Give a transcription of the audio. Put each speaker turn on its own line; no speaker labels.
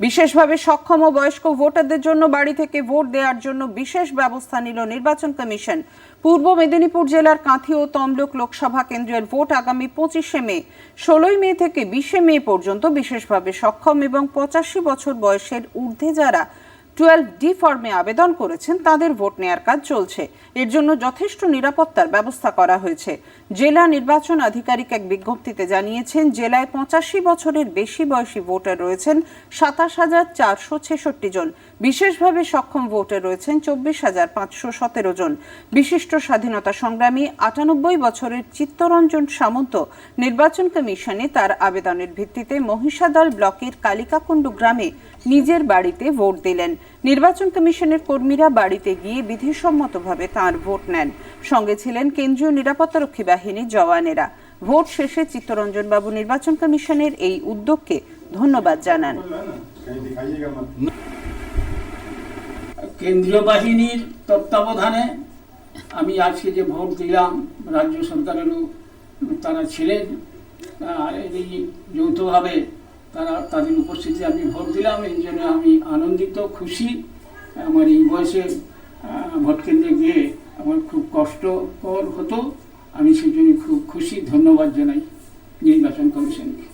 বিশেষভাবে সক্ষম ও বয়স্ক ভোটারদের জন্য বাড়ি থেকে ভোট দেওয়ার জন্য বিশেষ ব্যবস্থা নিল নির্বাচন কমিশন। পূর্ব মেদিনীপুর জেলার কাঁথি ও তমলুক লোকসভা কেন্দ্রের ভোট আগামী পঁচিশে মে, ষোলোই মে থেকে বিশে মে পর্যন্ত বিশেষভাবে সক্ষম এবং পঁচাশি বছর বয়সের ঊর্ধ্বে যারা টুয়েলভ ডি ফর্মে আবেদন করেছেন, তাদের ভোট নেয়ার কাজ চলছে। এর জন্য যথেষ্ট নিরাপত্তার ব্যবস্থা করা হয়েছে। জেলা নির্বাচন আধিকারিক এক বিজ্ঞপ্তিতে জানিয়েছেন, জেলায় পঁচাশি বছরের বেশি বয়সী ভোটার রয়েছেন সাতাশ হাজার চারশো ছেষট্টি জন। বিশেষভাবে সক্ষম ভোটার রয়েছেন চব্বিশ হাজার পাঁচশো সতেরো জন। বিশিষ্ট স্বাধীনতা সংগ্রামী আটানব্বই বছরের চিত্তরঞ্জন সামন্ত নির্বাচন কমিশনে তার আবেদনের ভিত্তিতে মহিষাদল ব্লকের কালিকাকুণ্ডু গ্রামে নিজের বাড়িতে ভোট দিলেন। নির্বাচন কমিশনের কর্মীরা বাড়িতে গিয়ে বিধিসম্মতভাবে তার ভোট নেন। সঙ্গে ছিলেন কেন্দ্রীয় নিরাপত্তারক্ষী বাহিনীর জওয়ানেরা। ভোট শেষে চিত্তরঞ্জন বাবু নির্বাচন কমিশনের এই উদ্যোগকে ধন্যবাদ জানান।
কেন্দ্রীয় বাহিনীর তত্ত্বাবধানে আমি আজকে যে ভোট দিলাম, রাজ্য সরকারেরও তারা ছিলেন এই যৌথভাবে তারা তাদের উপস্থিতি আমি ভোট দিলাম, এই জন্য আমি আনন্দিত, খুশি। আমার এই বয়সে ভোট কেন্দ্রে গিয়ে আমার খুব কষ্টকর হতো। আমি সেই জন্য খুব খুশি। ধন্যবাদ জানাই নির্বাচন কমিশনকে।